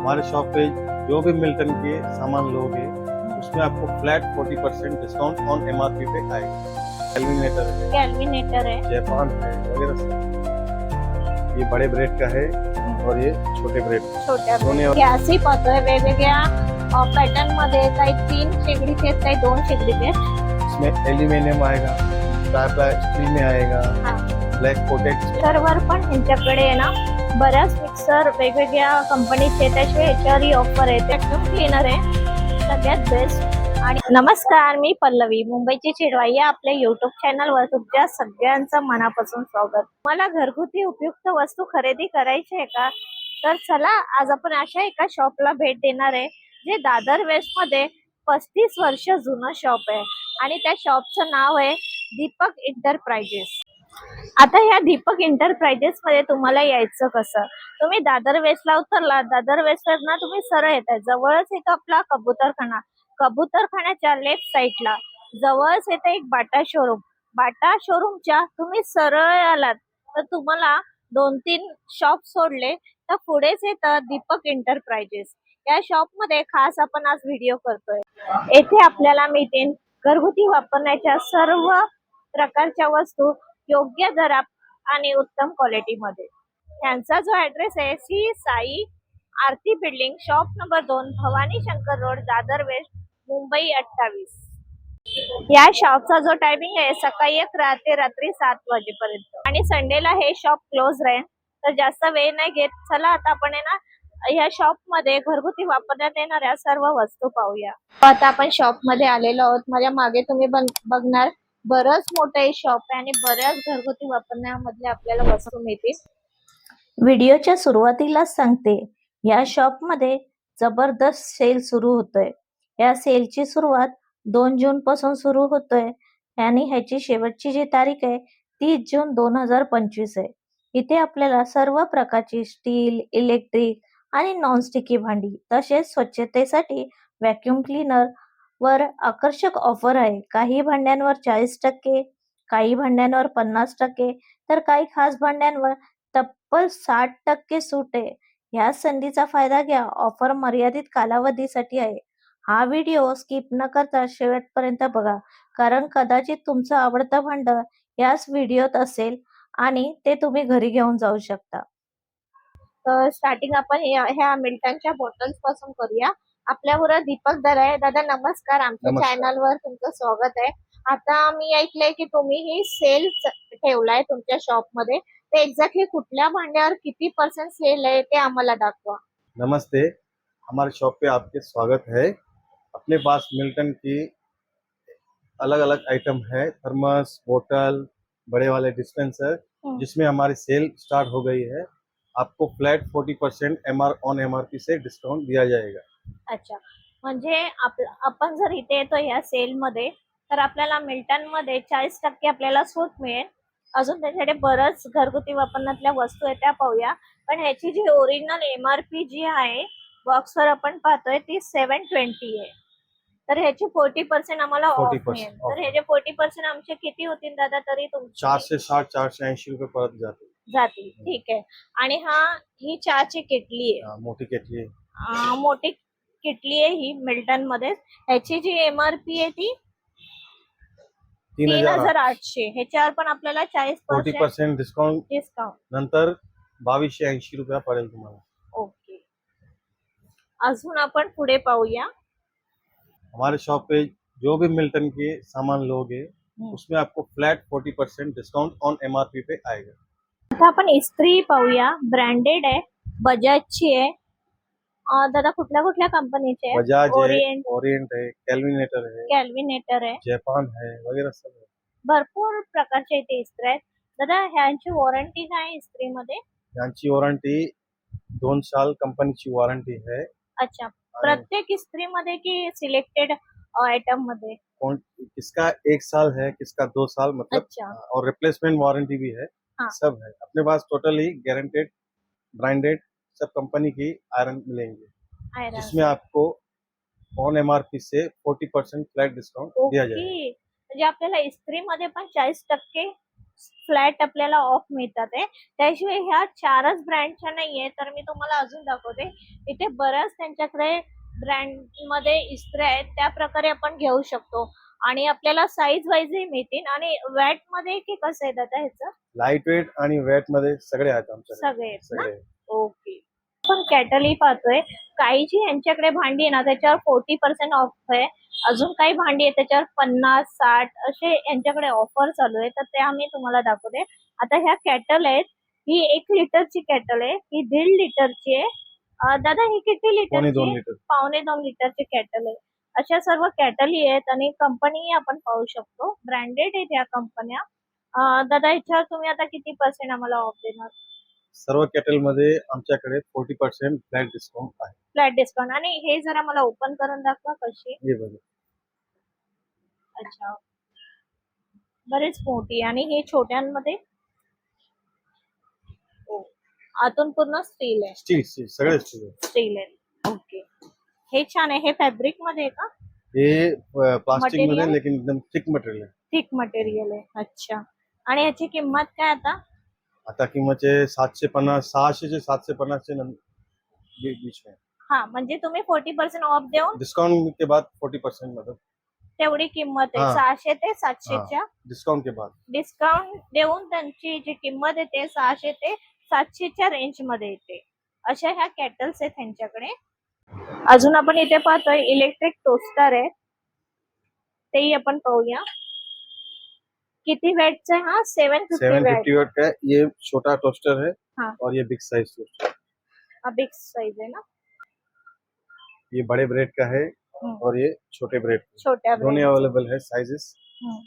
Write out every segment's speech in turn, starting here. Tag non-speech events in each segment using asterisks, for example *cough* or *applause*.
हमारे शॉप पे जो भी मिल्टन के सामान लोगे उसमें आपको flat 40% percent discount on M R P पे आएगा। एलिमिनेटर है। कॅल्विनेटर आहे जापान है वगैरह सब। ये बड़े ब्रेड का है और ये छोटे ब्रेड दोन्ही गॅसही पाहतोय वेगवेगळ्या पॅटर्न मध्ये काही तीन शेगडीचे आहेत काही दोन शेगडीचे आहेत. इसमें एल्यूमिनियम आएगा स्टील में आएगा हाँ। ब्लैक कोटेड मिक्सरवर पण ह्यांच्याकडे आहे ना बऱ्याच सर वेगवेगळ्या कंपनीचे आहेत. त्याशिवाय ह्याच्यावरही ऑफर आहे व्हॅक्युम क्लीनर आहे. सगळ्यात बेस्ट आणि नमस्कार मी पल्लवी मुंबईची चिडवाई या आपल्या युट्यूब चॅनलवर तुमच्या सगळ्यांचं मनापासून स्वागत. मला घरगुती उपयुक्त वस्तू खरेदी करायची आहे का? तर चला आज आपण अशा एका शॉपला भेट देणार आहे जे दादर वेस्टमध्ये पस्तीस वर्ष जुनं शॉप आहे. आणि त्या शॉपचं नाव आहे दीपक इंटरप्राइजेस आता ह्या दीपक इंटरप्राइजेस मध्ये तुम्हाला यायचं कसं? तुम्ही दादर वेस्टला उतरला दादर वेस्टला तुम्ही सरळ येत आहे जवळच येतो आपला कबूतरखाना. कबूतरखान्याच्या लेफ्ट साईडला जवळच येतं एक बाटा शोरूम बाटा शोरूमच्या तुम्ही सरळ आलात तर तुम्हाला दोन तीन शॉप सोडले तर पुढेच येतं दीपक इंटरप्राइजेस या शॉपमध्ये खास आपण आज व्हिडिओ करतोय. येथे आपल्याला मिळतील घरगुती वापरण्याच्या सर्व प्रकारच्या वस्तू योग्य दरात आणि उत्तम क्वालिटीमध्ये त्यांचा जो ऍड्रेस आहे Shri Sai Aarti building shop number दोन भवानी शंकर रोड दादर वेस्ट मुंबई अठ्ठावीस. या शॉपचा जो टायमिंग आहे सकाळी अकरा ते रात्री सात वाजेपर्यंत. आणि संडेला हे शॉप क्लोज राहील. तर जास्त वेळ नाही घेत. चला आता आपण आहे ना या शॉपमध्ये घरगुती वापरण्यात येणाऱ्या सर्व वस्तू पाहूया. आता आपण शॉपमध्ये आलेलो आहोत. माझ्या मागे तुम्ही बघणार बरंच मोठं हे शॉप आहे आणि बऱ्याच घरगुती वापरण्यामध्ये आपल्याला वस्तू मिळतील. व्हिडिओच्या सुरुवातीलाच सांगते या शॉपमध्ये जबरदस्त सेल सुरू होतोय. या सेलची सुरुवात दोन जून पासून सुरू होतोय आणि ह्याची शेवटची जी तारीख आहे तीस जून दोन हजार पंचवीस आहे. इथे आपल्याला सर्व प्रकारची स्टील इलेक्ट्रिक आणि नॉनस्टिकी भांडी तसेच स्वच्छतेसाठी व्हॅक्युम क्लीनर वर आकर्षक ऑफर आहे. काही भांड्यांवर चाळीस टक्के काही भांड्यांवर पन्नास टक्के तर काही खास भांड्यांवर तब्बल साठ टक्के सूट आहे. ह्या संधीचा फायदा घ्या. ऑफर मर्यादित कालावधीसाठी आहे. हा व्हिडिओ स्किप न करता शेवटपर्यंत बघा. कारण कदाचित तुमचं आवडतं भांड याच व्हिडिओत असेल आणि ते तुम्ही घरी घेऊन जाऊ शकता. तर स्टार्टिंग आपण ह्या मिल्टनच्या बॉटल्सपासून करूया. आपल्याबरोबर दीपक दर आहे. दादा नमस्कार. आमच्या नमस्कार. चॅनल वर तुमचं स्वागत आहे. आता मी ऐकलंय की तुम्ही ही सेल ठेवलाय तुमच्या शॉप मध्ये. ते एक्झॅक्टली कुठल्या भांड्यावर किती पर्सेंट सेल आहे ते आम्हाला दाखवा. नमस्ते. हमारे शॉप पे आपके स्वागत है. अपने पास मिल्टन की अलग अलग आइटम है. थर्मस बोतल बड़े वाले डिस्पेंसर हम्म. जिसमें हमारी सेल स्टार्ट हो गई है। आपको flat 40% percent M on M say discount दिया जाएगा। अच्छा. म्हणजे आप आपण जर इथे येतो या सेल मध्ये तर आपल्याला मिल्टनमध्ये चाळीस टक्के आपल्याला सूट मिळेल. अजून त्याच्याकडे बरंच घरगुती वापरण्यातल्या वस्तू आहेत त्या पाहूया. पण ह्याची जी ओरिजिनल एमआरपी जी आहे बॉक्सवर आपण पाहतोय ती सेव्हन ट्वेंटी आहे. तर ह्याची फोर्टी पर्सेंट आम्हाला ऑफ 40% मिळेल. तर ह्याचे फोर्टी पर्सेंट आमचे किती होतील दादा तरी तुमचे? चार से साठ चार से ऐंशी रुपये परत जाते जातील. ठीक आहे. आणि हा ही चहाची किटली आहे. हाँ, मोटी केटली मोठी किटली आहे ही मिल्टन मध्ये ह्याची जी एमआरपी आहे ती तीन हज़ार आठशे. ह्याच्यावर पण आपल्याला चाळीस फोर्टी पर्सेंट डिस्काउंट डिस्काउंट नंतर बावीसशे ऐंशी रुपयापर्यंत तुम्हाला. ओके. अजून आपण पुढे पाहूया. हमारे शॉप पे जो भी मिल्टन के सामान लोगे हम्म. उसमें आपको flat 40% percent discount on MRP पे आएगा. आता आपण इस्त्री पाहूया. ब्रँडेड आहे. बजाजची आहे. दादा कुठल्या कुठल्या कंपनीचे आहे बजाज है ओरिएंट ओरिएंट है कैलविनेटर है। कॅल्विनेटर आहे जापान है वगैरह सब है। भरपूर प्रकारचे इथे इस्त्री आहेत। दादा ह्यांची वॉरंटी काय आहे इस्त्रीमध्ये? यांची वॉरंटी दोन साल कंपनी कंपनीची वॉरंटी है अच्छा प्रत्येक इस्त्री इस्त्रीमध्ये की सिलेक्टेड आयटम मध्ये? कौन किसका एक साल है किसका दो साल मतलब अच्छा. और रिप्लेसमेंट वारंटी भी है हाँ। सब है। अपने पास टोटली गारंटेड ब्रांडेड सब कंपनी की आयरन मिलेंगे जिसमें आपको ऑन एम से 40% परसेंट फ्लैट डिस्काउंट दिया जाएगा। म्हणजे आपल्याला इस्त्रीमध्ये पण चाळीस टक्के फ्लॅट आपल्याला ऑफ मिळतात आहे त्याशिवाय ह्या चारच ब्रँडच्या नाहीये तर मी तुम्हाला अजून दाखवते. इथे बऱ्याच त्यांच्याकडे ब्रँडमध्ये इस्त्र्या आहेत त्या प्रकारे आपण घेऊ शकतो. आणि आपल्याला साईज वाईजही मिळतील. आणि वॅटमध्ये की कसं आहे दादा ह्याचं? लाइट वेट आणि वेटमध्ये सगळे आहेत आमच्याकडे. सगळे आहेत ना? सगळे ओके आपण कॅटली पाहतोय. काही जी यांच्याकडे भांडी आहे ना त्याच्यावर फोर्टी पर्सेंट ऑफ आहे. अजून काही भांडी आहे त्याच्यावर पन्नास साठ असे यांच्याकडे ऑफर चालू आहे. तर ते आम्ही तुम्हाला दाखवते. आता ह्या कॅटल आहेत ही एक लिटरची कॅटल आहे ही दीड लिटरची आहे. दादा ही किती लिटरची लिटर. पावणे दोन लिटरची कॅटल आहे. अशा सर्व कॅटली आहेत आणि कंपनीही आपण पाहू शकतो. ब्रँडेड आहेत या कंपन्या दादा ह्याच्यावर तुम्ही आता किती पर्सेंट आम्हाला ऑफ देणार? सर्व केटलमध्ये आमच्याकडे फोर्टी पर्सेंट फ्लॅट डिस्काउंट आहे. फ्लॅट डिस्काउंट आणि हे जरा मला ओपन करून दाखवा कशी. हे बघा. अच्छा. बरेच मोठी आणि हे छोट्यांमध्ये? ओ, आतून पूर्ण स्टील आहे. स्टील स्टील सगळे स्टील आहे. स्टील आहे. ओके हे छान आहे. हे फॅब्रिकमध्ये आहे का? हे प्लास्टिकमध्ये Material? लेकिन एकदम थिक मटेरियल आहे. थिक मटेरियल आहे. अच्छा. आणि याची किंमत काय आता? आता किंमतचे सातशे पन्नास सहाशेचे सातशे पन्नासचे बीच में हा म्हणजे तुम्ही फोर्टी पर्सेंट ऑफ देऊन डिस्काउंट के बाद फोर्टी परसेंट मतलब. तेवढी किंमत आहे. सहाशे ते सातशेच्या डिस्काउंट के बाद. डिस्काउंट देऊन त्यांची जी किंमत येते सहाशे ते सातशेच्या रेंजमध्ये येते. अशा ह्या कॅटल्स आहेत त्यांच्याकडे. अजून आपण इथे पाहतोय इलेक्ट्रिक टोस्टर आहे. तेही आपण पाहूया. किती वेटचा आहे हा सेवन सेवन वेट फिफ्टी वाट का है। ये छोटा टोस्टर है हाँ। और ये big size toaster big size है ना? ये बड़े ब्रेड का है हम्म. और ये छोटे ब्रेड छोट्या दोनों अवेलेबल है साइजेस हम्म.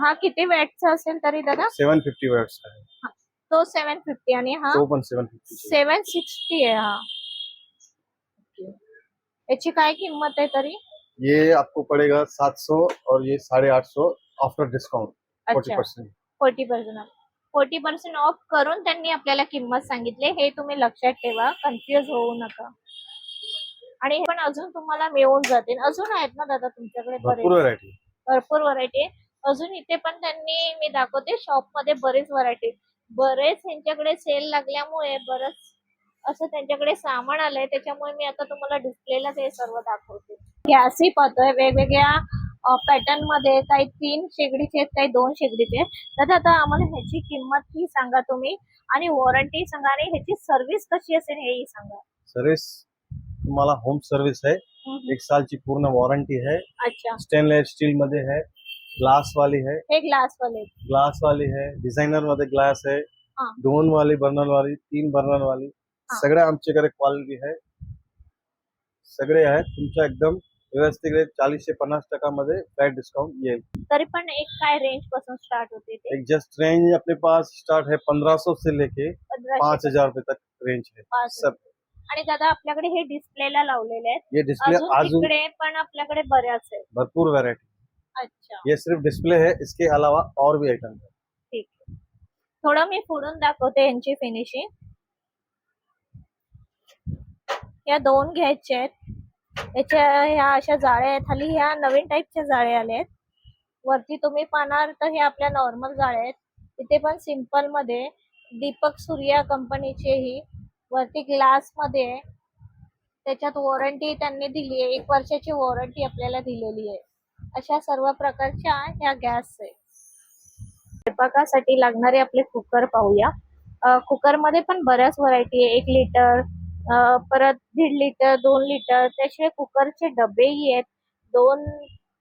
हा किती वेटचा असेल तरी दादा सेवन फिफ्टी वाट्स का है। तो सेवन फिफ्टी आणि हा। तो पण सेवन फिफ्टी सेवन सिक्स्टी आहे हा. याची काय किंमत आहे तरी? ये आपको पड़ेगा सात सौ और ये साढ़े आठ सौ। आफ्टर डिस्काउंट फोर्टी अच्छा. Percent forty percent forty percent off करून त्यांनी आपल्याला किंमत सांगितली. हे तुम्ही लक्षात ठेवा. कन्फ्युज होऊ नका. आणि हे पण अजून तुम्हाला मिळून जातील. अजून आहेत ना दादा तुमच्याकडे भरपूर बरेच? व्हरायटी भरपूर व्हरायटी आहे अजून इथे पण त्यांनी मी दाखवते. शॉपमध्ये बरेच व्हरायटी बरेच त्यांच्याकडे सेल लागल्यामुळे बरंच असं त्यांच्याकडे सामान आलंय. त्याच्यामुळे मी आता तुम्हाला डिस्प्लेला ते सर्व दाखवते. गॅसही पाहतोय वेगवेगळ्या पॅटर्नमध्ये काही तीन शेगडीचे आहेत काही दोन शेगडीचे आहेत. तर आता आम्हाला ह्याची किंमत ही सांगा तुम्ही. आणि वॉरंटी सांगा आणि ह्याची सर्व्हिस कशी असेल हेही सांगा. सर्विस तुम्हाला होम सर्विस है हम्म. एक साल की पूर्ण वारंटी है अच्छा. स्टेनलेस स्टील मध्ये है ग्लास वाली है हे ग्लास वाले ग्लास वाली है डिझायनरमध्ये ग्लास आहे. हा. दोन वाली बर्नर वाली तीन बर्नर वाली. हा. सगळे आमच्याकडे क्वालिटी आहे. सगळे आहेत. तुमच्या एकदम व्यवस्थित रेट चाळीस ते पन्नास टका मध्ये फ्लॅट डिस्काउंट येईल. तरी पण एक काय रेंज पासून स्टार्ट होते ते? एक जस्ट रेंज अपने पास स्टार्ट है पंद्रह सौ से लेके पंधराशे. पाँच हज़ार रुपए तक रेंज है पाच सब आणि दादा आपल्याकडे हे डिस्प्लेला लावलेले आहेत. ये डिस्प्ले अजून आजू तिकडे पण आपल्याकडे बऱ्याच आहेत. भरपूर वैरायटी अच्छा. ये सिर्फ़ डिस्प्ले है इसके अलावा और भी आइटम है ठीक आहे. थोडं मी फोडून दाखवते यांची फिनिशिंग या दोन घ्यायच्या आहेत. याच्या ह्या अशा जाळ्या आहेत. खाली ह्या नवीन टाईपच्या जाळ्या आल्या आहेत. वरती तुम्ही पाहणार तर हे आपल्या नॉर्मल जाळ्या आहेत. इथे पण सिंपलमध्ये दीपक सूर्या कंपनीचे ही वरती ग्लासमध्ये त्याच्यात वॉरंटी त्यांनी दिली आहे. एक वर्षाची वॉरंटी आपल्याला दिलेली आहे. अशा सर्व प्रकारच्या ह्या गॅस आहे स्वयंपाकासाठी लागणारे आपले कुकर पाहूया. कुकरमध्ये पण बऱ्याच व्हरायटी आहे. एक लिटर परत दीड लिटर दोन लिटर त्याशिवाय कुकरचे डबेही आहेत. दोन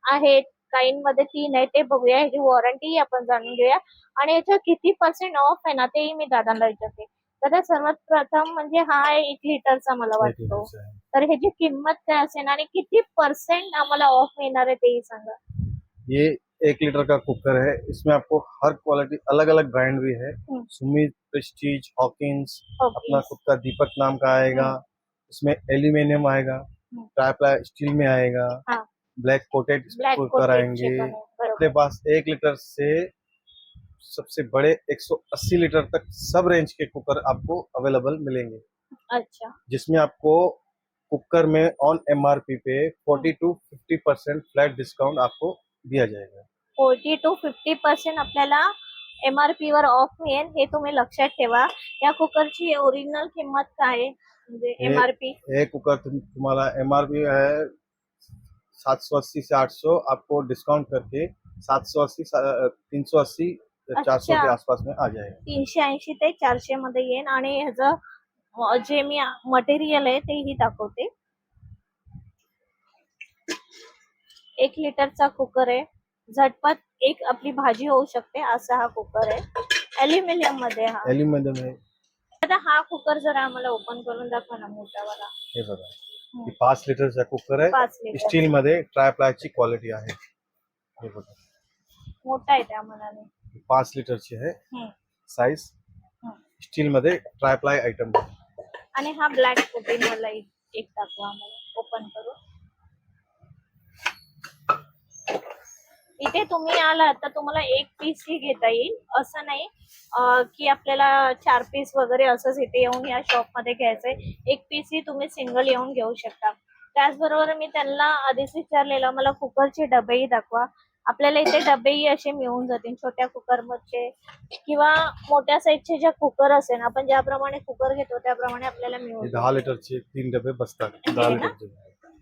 आहेत काहींमध्ये तीन आहे ते बघूया. ह्याची वॉरंटी आपण जाणून घेऊया. आणि याच्यावर किती पर्सेंट ऑफ आहे ना तेही मी दादांना विचारते. दादा सर्वात प्रथम म्हणजे हा एक लिटरचा मला वाटतो. तर ह्याची किंमत काय असेल आणि किती पर्सेंट आम्हाला ऑफ मिळणार आहे तेही सांगा. ये एक लीटर का कुकर है। इसमें आपको हर क्वालिटी अलग अलग ब्रांड भी है। हम्म। सुमित प्रेस्टीज हॉकिंस अपना खुद का दीपक नाम का आएगा। इसमें एल्यूमिनियम आएगा ट्राईप्लाई स्टील में आएगा। हाँ। ब्लैक कोटेड कुकर आएँगे। अपने पास एक लीटर से सबसे बड़े 180 लीटर तक सब रेंज के कुकर आपको अवेलेबल मिलेंगे। अच्छा। जिसमें आपको कुकर में ऑन एमआरपी पे 40 टू 50 परसेंट फ्लैट डिस्काउंट आपको दिया जाएगा। फोर्टी टू फिफ्टी पर्सेंट आपल्याला एम आर पी वर ऑफ मिळेल हे तुम्ही लक्षात ठेवा. या कुकरची ओरिजिनल किंमत काय आहे? म्हणजे हे- एम आर पी ये कुकर तुम, तुम्हारा एम आर पी है सात सौ अस्सी से आठ सौ आपको डिस्काउंट करके सात सौ अस्सी तीन सौ अस्सी चार सौ अच्छा. के आसपास में आ जाएगा। तीनशे ऐंशी ते चारशे मध्ये येईल आणि ह्याचं अं, जे मी मटेरियल आहे तेही दाखवते. एक लिटरचा कुकर आहे. झटपट एक आपली भाजी होऊ शकते असा हा कुकर आहे. अल्युमिनियममध्ये हा. एल्युमिनियम है आता हा कुकर जर आम्हाला ओपन करून दाखवा ना मोठावाला हे बघा. ही पाच लिटरचा कुकर आहे. लिटर. स्टील मध्ये ट्राय प्लायची क्वालिटी आहे. हे बघा. मोठा आहे त्या मनाने. ही पाच लिटरची आहे. हम्म, साईज हम्म. स्टील मध्ये ट्राय प्लाय आयटम आणि हा ब्लॅक कोटिंग वाला एक एक दाखवा आम्हाला. ओपन करून. इथे तुम्ही आलात तर तुम्हाला एक पीस ही घेता येईल. असं नाही की आपल्याला चार पीस वगैरे असंच इथे येऊन या शॉपमध्ये घ्यायचंय. एक पीस ही तुम्ही सिंगल येऊन घेऊ शकता. त्याचबरोबर मी त्यांना आधीच विचारलेलं मला कुकरचे डबेही दाखवा. आपल्याला इथे डबेही असे मिळून जातील छोट्या कुकरमध्ये किंवा मोठ्या साईजचे जे कुकर असेल आपण ज्याप्रमाणे कुकर घेतो त्याप्रमाणे आपल्याला मिळून दहा लिटरचे तीन डबे बसतात हे दहा ना? *laughs* लिटरचे.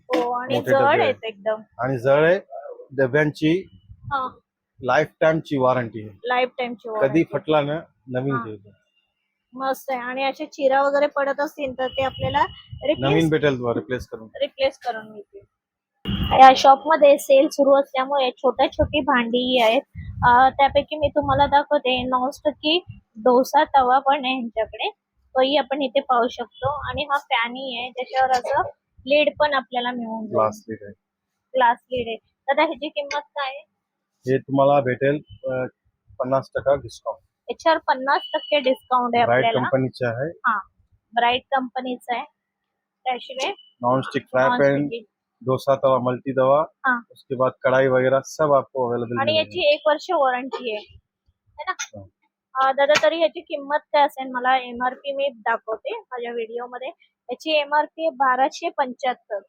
हो आणि जड आहेत एकदम. आणि जळ आहे डब्यांची हा. लाईफ टाइमची वॉरंटी आहे लाईफ टाइमची कधी फटला ना नवीन हा. मस्त आहे. आणि असे चिरा वगैरे पडत असतील तर ते आपल्याला नवीन रिप्लेस भेटेल रिप्लेस करून. रिप्लेस करून मिळतील या शॉपमध्ये सेल सुरू असल्यामुळे छोट्या छोटी भांडी आहेत. अं, त्यापैकी मी तुम्हाला दाखवते नॉनस्टिकी डोसा तवा पण आहे यांच्याकडे तोही आपण इथे पाहू शकतो. आणि हा पॅनी आहे त्याच्यावर असं लीड पण आपल्याला मिळून जाईल. ग्लास लीड आहे. ग्लास लीड आहे. तर ह्याची किंमत काय आहे? हे तुम्हाला भेटेल पन्नास टक्का डिस्काउंट याच्यावर पन्नास टक्के डिस्काउंट आहे ब्राईट आपल्याला. कंपनीचे आहे. हा ब्राईट कंपनीचा आहे. त्याशिवाय non stick fry pan dosa तवा मल्टी तवा हाँ. उसके बाद कढ़ाई वगैरह सब आपको अवेलेबल आणि याची एक वर्ष वॉरंटी आहे. है ना? अं, दादा तरी याची किंमत काय असेल? मला एमआरपी मी दाखवते माझ्या व्हिडिओ मध्ये. याची एमआरपी आहे बाराशे पंच्याहत्तर.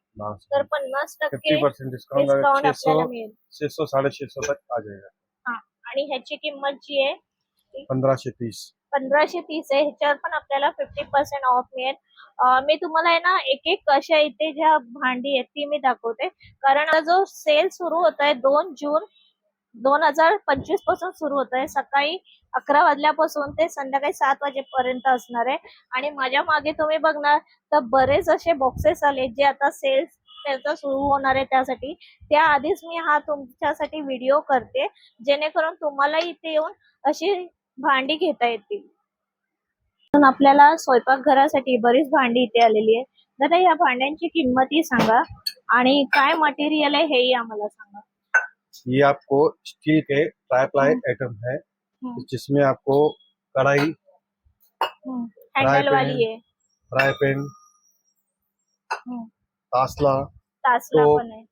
तर पन्नास फिफ्टी टक्के परसेंट डिस्काउंट डिस्काउंट छह सौ आपल्याला मिळेल. छह सौ साढ़े छह सौ तक आ जाएगा हा. आणि ह्याची किंमत जी आहे पंद्रह से तीस. पंधराशे तीस आहे. ह्याच्यावर पण आपल्याला फिफ्टी पर्सेंट ऑफ मिळेल. अं, मी तुम्हाला आहे ना एक एक अशा इथे ज्या भांडी आहेत ती मी दाखवते. कारण हा जो सेल सुरू होत आहे दोन जून दोन हजार पंचवीसपासून सुरू होत आहे. सकाळी अकरा वाजल्यापासून ते संध्याकाळी सात वाजेपर्यंत असणार आहे. आणि माझ्या मागे तुम्ही बघणार तर बरेच असे बॉक्सेस आले जे आता सेल्स त्याचा सुरू होणार आहे त्यासाठी. त्याआधीच मी हा तुमच्यासाठी व्हिडिओ करते. जेणेकरून तुम्हाला इथे येऊन अशी भांडी घेता येतील. पण आपल्याला स्वयंपाकघरासाठी बरीच भांडी इथे आलेली आहे. दादा या भांड्यांची किंमतही सांगा. आणि काय मटेरियल आहे हेही आम्हाला सांगा. ये आपको स्टील के ट्राई प्लाई हम्म. आइटम है हम्म. जिसमें आपको कढ़ाई फ्राई पैन हम्म. तासला तासला तो-.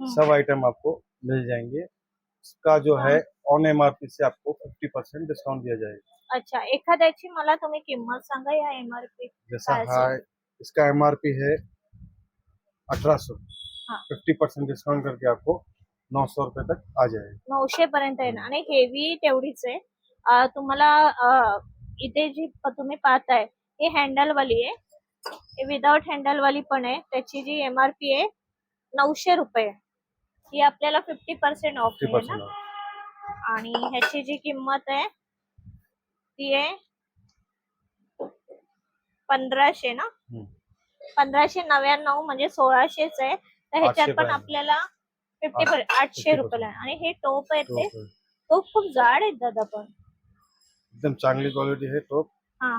सब आइटम आपको मिल जाएँगे इसका जो है ऑन एमआरपी से आपको फिफ्टी परसेंट डिस्काउंट दिया जाएगा अच्छा एखाद्याची मला तुम्ही किंमत सांगा या एमआरपी जैसा काय है इसका एमआरपी है अठारह सौ हाँ. फिफ्टी परसेंट डिस्काउंट करके आपको नौ सौ रुपए तक आ जाएगा नऊशे पर्यंत आहे ना? आणि हेवी तेवढीच आहे. अं, तुम्हाला अं, इथे जी प- तुम्ही पाहताय ही हँडल वाली आहे. विदाउट हँडल वाली पण आहे. त्याची जी एमआरपी आहे नऊशे रुपये. ही आपल्याला फिफ्टी पर्सेंट ऑफ फिफ्टी आहे ना? आणि ह्याची जी किंमत आहे ती आहे पंधराशे ना? पंधराशे नव्याण्णव म्हणजे सोळाशेच आहे. तर ह्याच्यात पण पर्यंत. आपल्याला फिफ्टी आठ- आठशे 50% रुपयाला आहे. आणि हे टोप आहेत ते. टोप खूप जाड आहेत दादा पण. एकदम चांगली क्वालिटी है तो हा.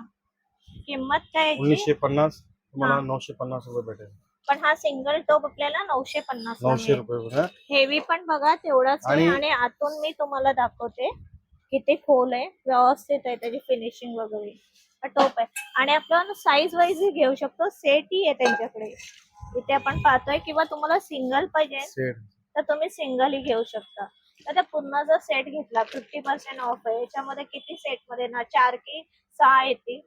किंमत काय याची? उन्नीसशे पन्नास. तुम्हाला हाँ. नऊशे पन्नास रुपये भेटेल. पण हा सिंगल टोप आपल्याला नऊशे पन्नास नऊशे रुपये है हेवी पण बघा तेवढाच आहे. आणि- आणि आतून मी तुम्हाला दाखवते किती खोल आहे. व्यवस्थित आहे त्याची फिनिशिंग वगैरे. हा टोप आहे. आणि आपण साईज वाईज ही घेऊ शकतो. सेटही आहे त्यांच्याकडे. इथे आपण पाहतोय किंवा तुम्हाला सिंगल पाहिजे. सेट तर तुम्ही सिंगलही घेऊ शकता. तर त्या पूर्ण जर सेट घेतला फिफ्टी पर्सेंट ऑफ आहे. याच्यामध्ये किती सेटमध्ये ना चार की सहा येतील?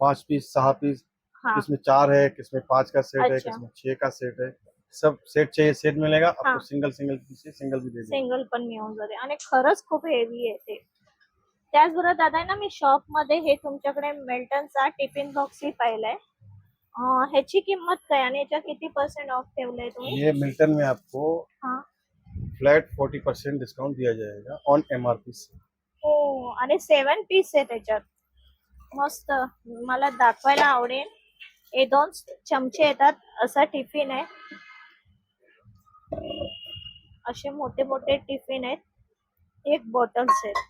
पांच पीस सहा पीस हा. किसमें चार है किसमें पांच का सेट है अच्छा। किसमें छह का सेट है सब सेट चाहिए सेट मिलेगा आपको हाँ. सिंगल सिंगल पीस सिंगल भी दे सिंगल पण मिळून जाते. आणि खरंच खूप हेवी आहे ते. त्याचबरोबर दादा ना मी शॉपमध्ये हे तुमच्याकडे मिल्टनचा टिफिन बॉक्स ही पाहिलाय. ह्याची किंमत काय आणि याच्या किती पर्सेंट ऑफ ठेवलंय तुम्ही? ये मिल्टन में आपको हा. फ्लैट फोर्टी परसेंट डिस्काउंट दिया जाएगा ऑन एम आर पी से। हो आणि सेवन पीस आहे त्याच्यात. मस्त. मला दाखवायला आवडेल. हे दोन चमचे येतात असा टिफिन आहे. असे मोठे मोठे टिफिन आहेत. एक बॉटल्स आहेत.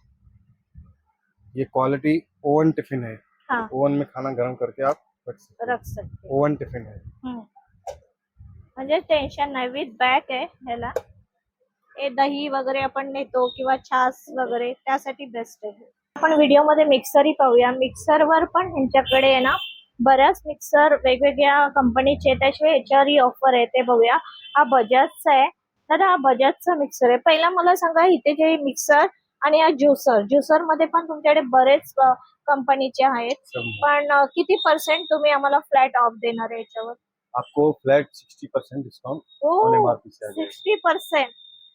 ये क्वालिटी ओवन टिफिन है हा. ओवन में खाना गर्म करके आप रख सकते हैं। रख सकते ओवन टिफिन है। हम्म. म्हणजे टेन्शन नाही विथ बॅग आहे ह्याला. हे दही वगैरे आपण नेतो किंवा छास वगैरे त्यासाठी बेस्ट आहे. आपण व्हिडिओमध्ये मिक्सरही पाहूया. मिक्सरवर पण ह्यांच्याकडे आहे ना बऱ्याच मिक्सर वेगवेगळ्या कंपनीचे त्याशिवाय ह्याच्यावरही ऑफर आहे ते बघूया. हा बजाजचा आहे. तर हा बजाजचा मिक्सर आहे. पहिला मला सांगा इथे जे मिक्सर आणि हा ज्युसर ज्युसरमध्ये पण तुमच्याकडे बरेच कंपनीचे आहेत. पण किती पर्सेंट तुम्ही आम्हाला फ्लॅट ऑफ देणार आहे याच्यावर? आपको flat sixty percent discount sixty percent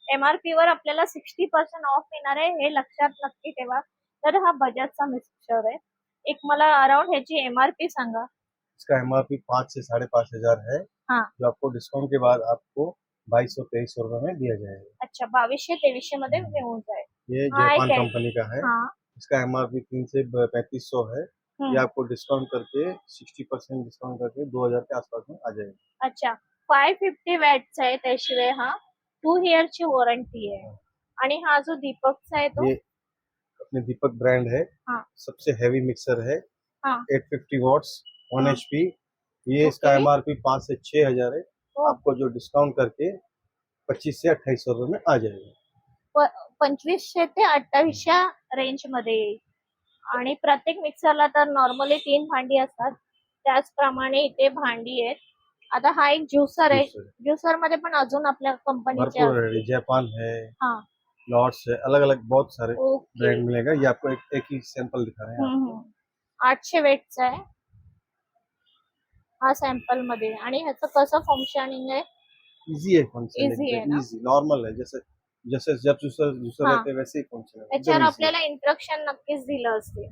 MRP वर आपल्याला सिक्स्टी पर्सेंट ऑफ येणार आहे हे लक्षात नक्की ठेवा. तर हा बजाजचा मिक्सचर आहे. एक मला अराउंड ह्याची एमआरपी सांगा. इसका एम आर पी पाँच से साढ़े पाँच हजार है। हाँ। जो आपको डिस्काउंट के बाद आपको बाईस सौ तेईस सौ रुपए में दिया जाएगा। अच्छा बावीसशे तेवीसशे मध्ये मिळून जाईल. ये हाँ, जापान कंपनी का है। हा। इसका एम आर पी तीन से पैंतीस सौ है। ये हम्म, आपको डिस्काउंट करके सिक्सटी परसेंट डिस्काउंट करके दो हज़ार के आसपास में आ जाएगा। अच्छा फाय फिफ्टी वॅटचा आहे त्याशिवाय हा टू ची वॉरंटी आहे आणि हा जो दीपकचा आहे तो? ये अपने दीपक ब्रांड है। हाँ। सबसे हैवी मिक्सर है। हाँ। 850 वॉट्स वन हाँ। एच पी ये इसका। एम आर पी पाँच से छह हज़ार है। आपको जो डिस्काउंट करके पच्चीस से अट्ठाईस सौ रुपए में आ जाएगा। पंचवीसशे ते अठ्ठावीसच्या रेंजमध्ये येईल. आणि प्रत्येक मिक्सरला तर नॉर्मली तीन भांडी असतात. त्याचप्रमाणे इथे भांडी आहेत. आता हा एक ज्युसर आहे। ज्युसरमध्ये पण अजून आपल्या कंपनीचे है जापान है हाँ। लॉर्ड्स है अलग अलग बहुत सारे ब्रांड मिलेगा. ये आपको एक, एक ही सैंपल दिखा रहे हैं. आठशे वेटचा आहे. हा सॅम्पलमध्ये. आणि ह्याचं कसं फंक्शनिंग आहे? इजी है फंक्शन है ना? इजी नॉर्मल है जैसे जैसे जब जूसर हाँ। रहते वैसे ही है त्याच्यावर एकदम easy। आपल्याला इंस्ट्रक्शन नक्कीच दिलं असते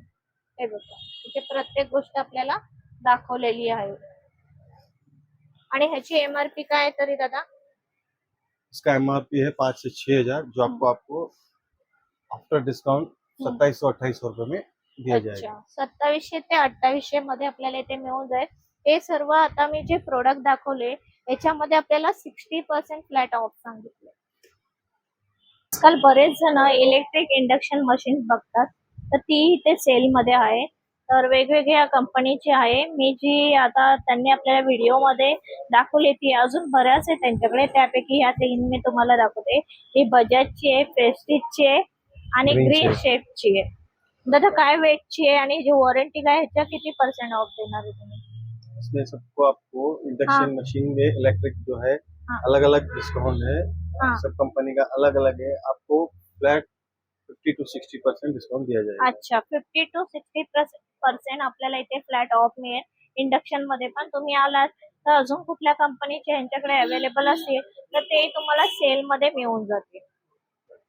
हे बघा. इथे प्रत्येक गोष्ट आपल्याला दाखवलेली आहे. आणि ह्याची एमआरपी काय आहे तरी दादा? इसका एम है पाँच से छह हजार जो आपको आपको आफ्टर डिस्काउंट सत्ताईस सौ अट्ठाईस सौ रुपए में दिया जाएगा। अच्छा सत्तावीसशे ते अठ्ठावीसशे मध्ये आपल्याला इथे मिळून जाईल. हे सर्व आता मी जे प्रोडक्ट दाखवले याच्यामध्ये आपल्याला सिक्स्टी पर्सेंट फ्लॅट ऑफ सांगितले. आजकाल बरेच जण इलेक्ट्रिक इंडक्शन मशीन बघतात. तर ती इथे सेलमध्ये आहे. तर वेगवेगळ्या कंपनीची आहे. मी जी आता त्यांनी आपल्याला व्हिडिओमध्ये दाखवली ती अजून बऱ्याच आहे त्यांच्याकडे. त्यापैकी ह्या तीन मी तुम्हाला दाखवते. ही बजाजची आहे प्रेस्टिजची आहे आणि ग्रीन. शेपची आहे. दादा काय वेटची आहे आणि जी वॉरंटी काय ह्याच्या किती पर्सेंट ऑफ देणार आहे तुम्ही? इसमें सबको आपको। इंडक्शन मशीन में इलेक्ट्रिक जो हाँ। अलग अलग डिस्काउंट है. हाँ। सब कंपनी का अलग अलग है। आपको flat fifty to sixty percent discount दिया जाएगा। अच्छा फिफ्टी टू सिक्स्टी पर्सेंट आपल्याला इथे फ्लॅट ऑफ़ मिळेल. इंडक्शन मध्ये पण तुम्ही आलात तर अजून कुठल्या कंपनीचे अवेलेबल असतील तर ते तुम्हाला सेल मध्ये मिळून जातील.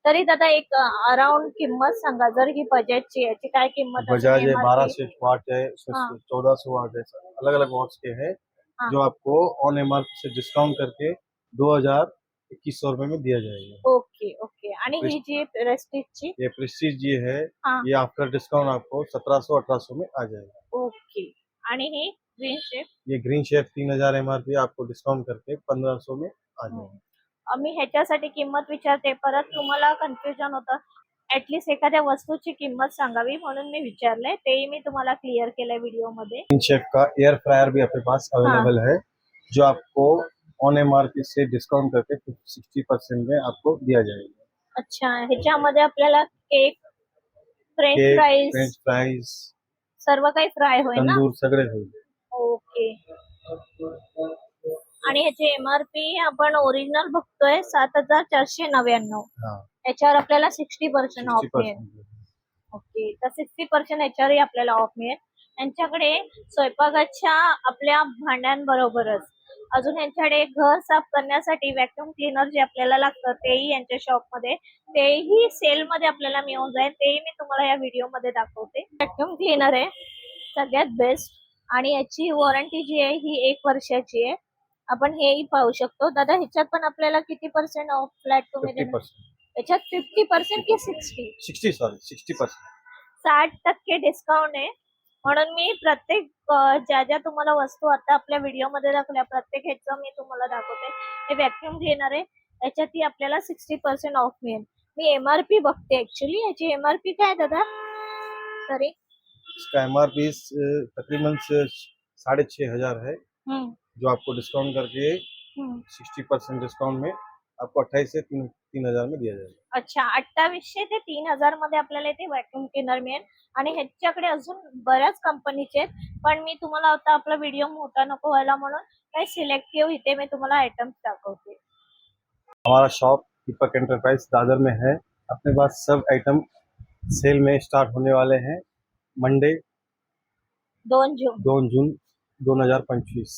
तरी दादा एक अराउंड किंमत सांगा जर ही बजेटची याची काय किंमत बजाज है बारह सौ वाट है हाँ। चौदह सौ वाट है अलग अलग वाट्स के हैं हाँ। जो आपको ऑन एम से डिस्काउंट करके दो हज़ार इक्कीस सौ रुपए में दिया जाएगा। Okay okay. आणि ही जी प्रेस्टिजची ये प्रेस्टीज जी है हाँ। ये आफ्टर डिस्काउंट आपको सत्रह सौ अठारह सौ में आ जाएगा। ओके। आणि ही ग्रीन शेप? ये ग्रीन शेफ तीन हजार एम आपको डिस्काउंट करके पंद्रह सौ में आ जाएगा। मी ह्याच्यासाठी किंमत विचारते परत तुम्हाला कन्फ्युजन होतं. ऍटलिस्ट एखाद्या वस्तूची किंमत सांगावी म्हणून मी विचारलंय. तेही मी तुम्हाला क्लिअर केलंय व्हिडिओमध्ये. ग्रीन शेफ का एयर फ्रायर भी अपने पास अवेलेबल है जो आपको ऑन एम से डिस्काउंट करके सिक्सटी परसेंट में आपको दिया जाएगा। अच्छा ह्याच्यामध्ये आपल्याला cake french cake fries french fries सर्व काही फ्राय होईल ना? तंदूर सगळे होईल। ओके आणि ह्याची एमआरपी आपण ओरिजिनल बघतोय सात हजार चारशे नव्याण्णव. हा. याच्यावर आपल्याला सिक्स्टी पर्सेंट ऑफ मिळेल. ओके तर सिक्स्टी पर्सेंट याच्यावरही आपल्याला ऑफ मिळेल. त्यांच्याकडे स्वयंपाकाच्या आपल्या भांड्यांबरोबरच अजून यांच्याकडे घर साफ करण्यासाठी व्हॅक्युम क्लिनर जे आपल्याला लागतं तेही यांच्या शॉपमध्ये तेही सेल मध्ये आपल्याला मिळून जाईल. तेही मी तुम्हाला या व्हिडिओमध्ये दाखवते. व्हॅक्युम क्लिनर आहे. सगळ्यात बेस्ट आणि याची वॉरंटी जी आहे ही एक वर्षाची आहे. आपण हेही पाहू शकतो. दादा ह्याच्यात पण आपल्याला किती पर्सेंट ऑफ फ्लॅट तुम्ही याच्यात फिफ्टी पर्सेंट की sixty sixty sorry sixty percent साठ टक्के डिस्काउंट आहे. म्हणून मी प्रत्येक ज्या ज्या तुम्हाला वस्तू आता आपल्या व्हिडिओमध्ये दाखवल्या प्रत्येक ह्याचं मी तुम्हाला दाखवते. हे व्हॅक्युम क्लिनर आहे. याच्यातही आपल्याला सिक्स्टी पर्सेंट ऑफ मिळेल. मी एमआरपी बघते ऍक्च्युली याची एमआरपी काय दादा? तरी. इसका एम आर पी तकरीबन साढ़े हजार है. जो आपको डिस्काउंट करके. सिक्सटी परसेंट डिस्काउंट में आपको अट्ठाईस से तीन तीन हजार में दिया जाएगा। अच्छा अठ्ठावीसशे ते तीन हजारमध्ये आपल्याला इथे व्हॅक्युम क्लिनर मिळेल आणि ह्याच्याकडे अजून बऱ्याच कंपनीचे आहेत. पण मी तुम्हाला आता आपला व्हिडिओ मोठा नको व्हायला म्हणून काही सिलेक्टिव्ह इथे मी तुम्हाला आयटम्स दाखवते. हमारा शॉप दीपक एंटरप्राइज दादर में है। अपने पास सब आइटम सेल में स्टार्ट होने वाले हैं। मंडे दोन जून. दोन जून दोन हजार पंचवीस।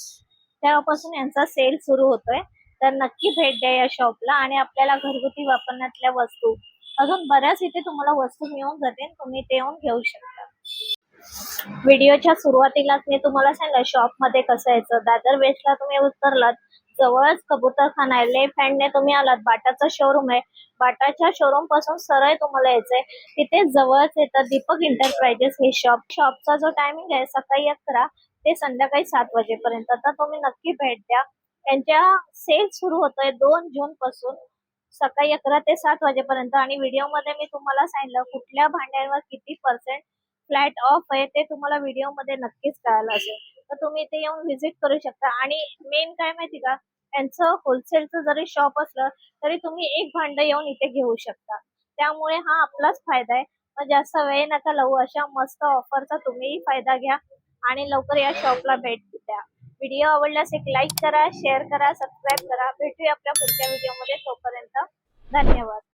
तेव्हापासून यांचा सेल सुरू होतोय. तर नक्की भेट द्या या शॉपला आणि आपल्याला घरगुती वापरण्यातल्या वस्तू. अजून बऱ्याच इथे तुम्हाला वस्तू मिळून जातील तुम्ही ते येऊन घेऊ शकता. व्हिडिओच्या सुरुवातीलाच मी तुम्हाला सांगितलं शॉपमध्ये कसं यायचं. दादर वेस्टला तुम्ही उतरलात जवळच कबूतरखाना आहे. लेफ्ट हँडने तुम्ही आलात बाटाचा शोरूम आहे. बाटाच्या शोरूमपासून सरळ तुम्हाला यायचंय. तिथे जवळच येतं दीपक एंटरप्राइजेस हे शॉप शॉपचा जो टायमिंग आहे सकाळी अकरा ते संध्याकाळी सात वाजेपर्यंत. तर तुम्ही नक्की भेट द्या. त्यांच्या सेल सुरू होतोय दोन जून पासून सकाळी अकरा ते सात वाजेपर्यंत. आणि व्हिडिओमध्ये मी तुम्हाला सांगितलं कुठल्या भांड्यांवर किती पर्सेंट फ्लॅट ऑफ आहे ते तुम्हाला व्हिडिओमध्ये नक्कीच कळालं असेल. तर तुम्ही इथे येऊन व्हिजिट करू शकता. आणि मेन काय माहिती का? यांचं होलसेलचं जरी शॉप असलं तरी तुम्ही एक भांड येऊन इथे घेऊ शकता. त्यामुळे हा आपलाच फायदा आहे. मग जास्त वेळ नका लावू. अशा मस्त ऑफरचा तुम्हीही फायदा घ्या. आणि लवकर या शॉपला भेट द्या. व्हिडिओ आवडल्यास एक लाईक करा शेअर करा सबस्क्राईब करा. भेटूया आपल्या पुढच्या व्हिडिओमध्ये तोपर्यंत धन्यवाद.